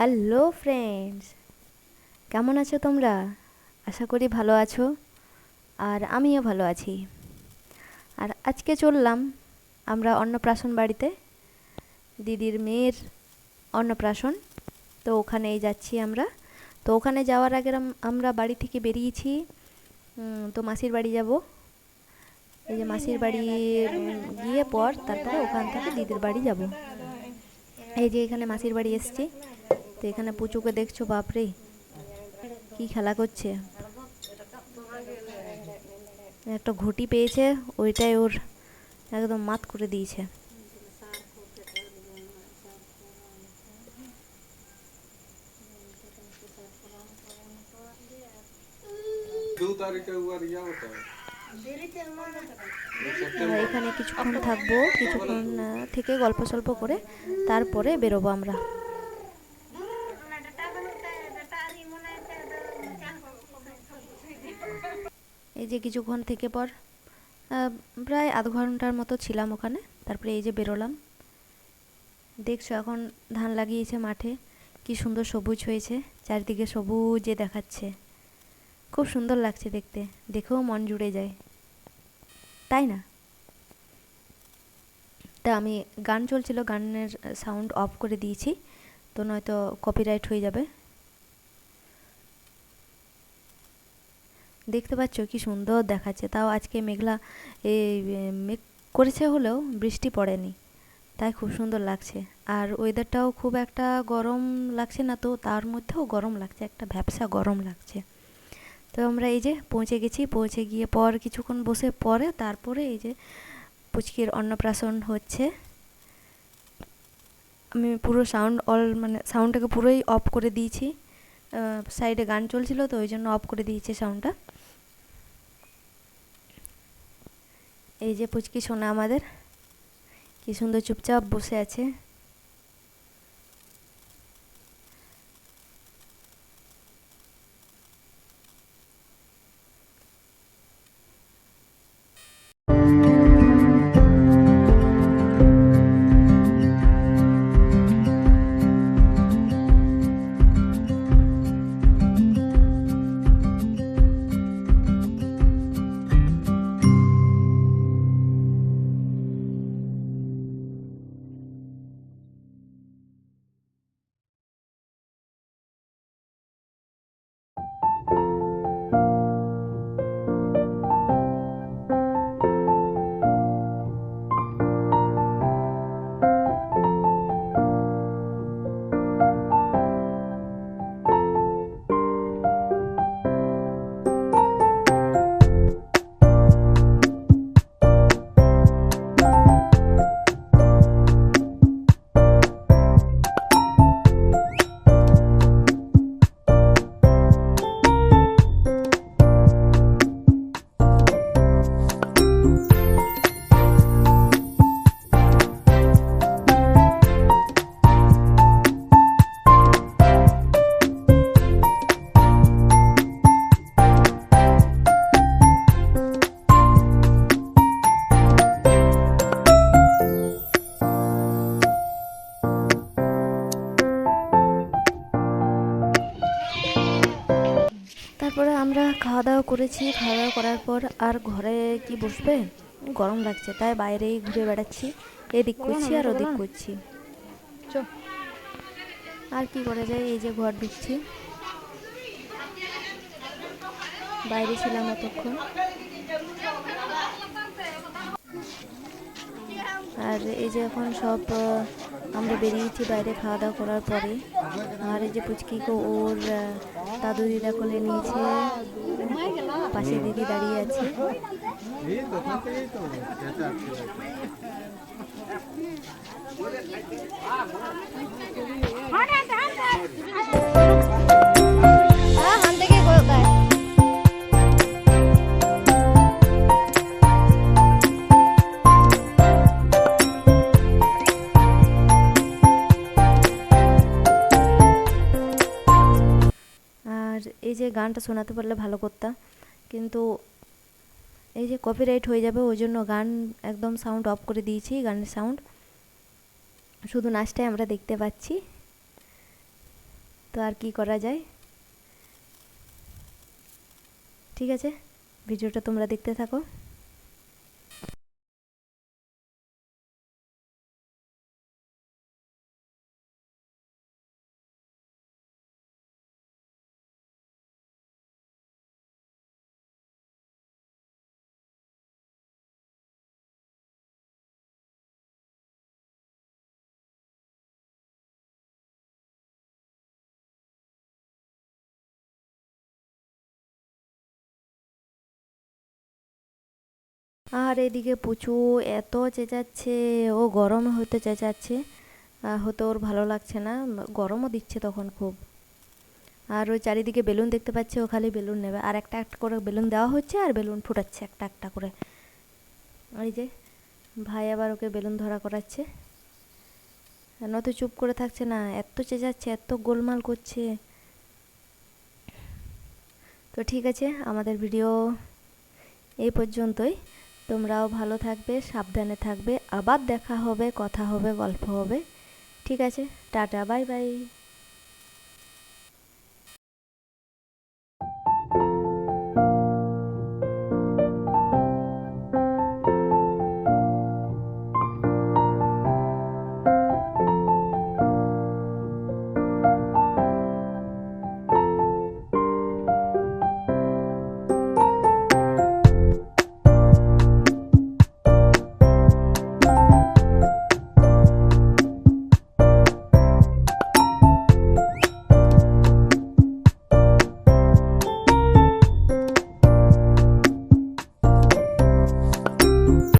Hello friends কেমন আছো তোমরা? আশা করি ভালো আছো, আর আমিও ভালো আছি। আর আজকে চললাম আমরা অন্নপ্রাশন বাড়িতে। দিদির মেয়ের অন্নপ্রাশন, তো ওখানেই যাচ্ছি আমরা। তো ওখানে যাওয়ার আগে আমরা বাড়ি থেকে বেরিয়েছি। তো মাসির বাড়ি যাব। এই যে মাসির বাড়ি গিয়ে পর তারপরে ওখান থেকে দিদির বাড়ি যাব। এই যে এখানে মাসির বাড়ি এসেছি। তো এখানে পুচুকে দেখছ বাপরে। কি খেলা করছে? একটা ঘটি পেয়েছে ওইটাই ওর একদম মাত করে দিয়েছে। এখানে কিছুক্ষণ থাকব কিছুক্ষণ থেকে গল্প সল্প করে তারপরে বেরোবো আমরা। এই যে কিছুক্ষণ থেকে পর প্রায় আধ ঘণ্টার মতো ছিলাম ওখানে, তারপরে এই যে বেরোলাম। দেখছ এখন ধান লাগিয়েছে মাঠে, কি সুন্দর সবুজ হয়েছে, চারিদিকে সবুজে দেখাচ্ছে। খুব সুন্দর লাগছে দেখতে, দেখেও মন জুড়ে যায়। তাই না? তা আমি গান চলছিল, গানের সাউন্ড অফ করে দিয়েছি, তো নয়তো কপিরাইট হয়ে যাবে। দেখতে পাচ্ছ কি সুন্দর দেখাচ্ছে। তাও আজকে মেঘলা এই মেঘ করেছে হলেও বৃষ্টি পড়েনি। তাই খুব সুন্দর লাগছে। আর ওয়েদারটাও খুব একটা গরম লাগছে না তো, তার মধ্যেও গরম লাগছে, একটা ভ্যাপসা গরম লাগছে। তো আমরা এই যে পৌঁছে গেছি, পৌঁছে গিয়ে পর কিছুক্ষণ বসে পরে তারপরে এই যে পুচকির অন্নপ্রাশন হচ্ছে। আমি পুরো সাউন্ড অল মানে সাউন্ডটাকে পুরোই অফ করে দিয়েছি। সাইডে গান চলছিল তো ওই জন্য অফ করে দিয়েছি সাউন্ডটা এই যে পুচকি সোনা আমাদের কি সুন্দর চুপচাপ বসে আছে। তারপরে আমরা খাওয়া দাওয়া করেছি। খাওয়া দাওয়া করার পর আর ঘরে কি বসবে? গরম লাগছে তাই বাইরেই ঘুরে বেড়াচ্ছি। এদিক করছি আর ওদিক করছি। আর কি করা যায়? এই যে ঘর ঢুকছি বাইরে ছিলাম এতক্ষণ। আর এই যে এখন সব আমরা বেরিয়েছি বাইরে খাওয়া দাওয়া করার পরে। আর এই যে পুচকিকে ওর আহ, দাদু দিদা কোলে নিয়েছে। পাশে দিদি দাঁড়িয়ে আছে। আর যে গানটা শোনাতে পারলে ভালো করতাম কিন্তু এই যে কপিরাইট হয়ে যাবে, ওই জন্য গান একদম সাউন্ড অফ করে দিয়েছি গানের সাউন্ড শুধু নাচটাই আমরা দেখতে পাচ্ছি। তো আর কি করা যায়? ঠিক আছে, ভিডিওটা তোমরা দেখতে থাকো। আর এদিকে পুচু এত চেঁচাচ্ছে, ও গরম হতে চেঁচাচ্ছে। হতে ওর ভালো লাগছে না, গরমও দিচ্ছে তখন খুব। আর ওই চারিদিকে বেলুন দেখতে পাচ্ছে, ও খালি বেলুন নেবে। আর একটা একটা করে বেলুন দেওয়া হচ্ছে আর বেলুন ফুটাচ্ছে একটা একটা করে। ওই যে, ভাই আবার ওকে বেলুন ধরা করাচ্ছে। নয়তো চুপ করে থাকছে না, এত চেঁচাচ্ছে, এত গোলমাল করছে। তো ঠিক আছে, আমাদের ভিডিও এই পর্যন্তই। তোমরাও ভালো থাকবে, সাবধানে থাকবে। আবার দেখা হবে, কথা হবে, গল্প হবে। ঠিক আছে, টাটা, বাই বাই।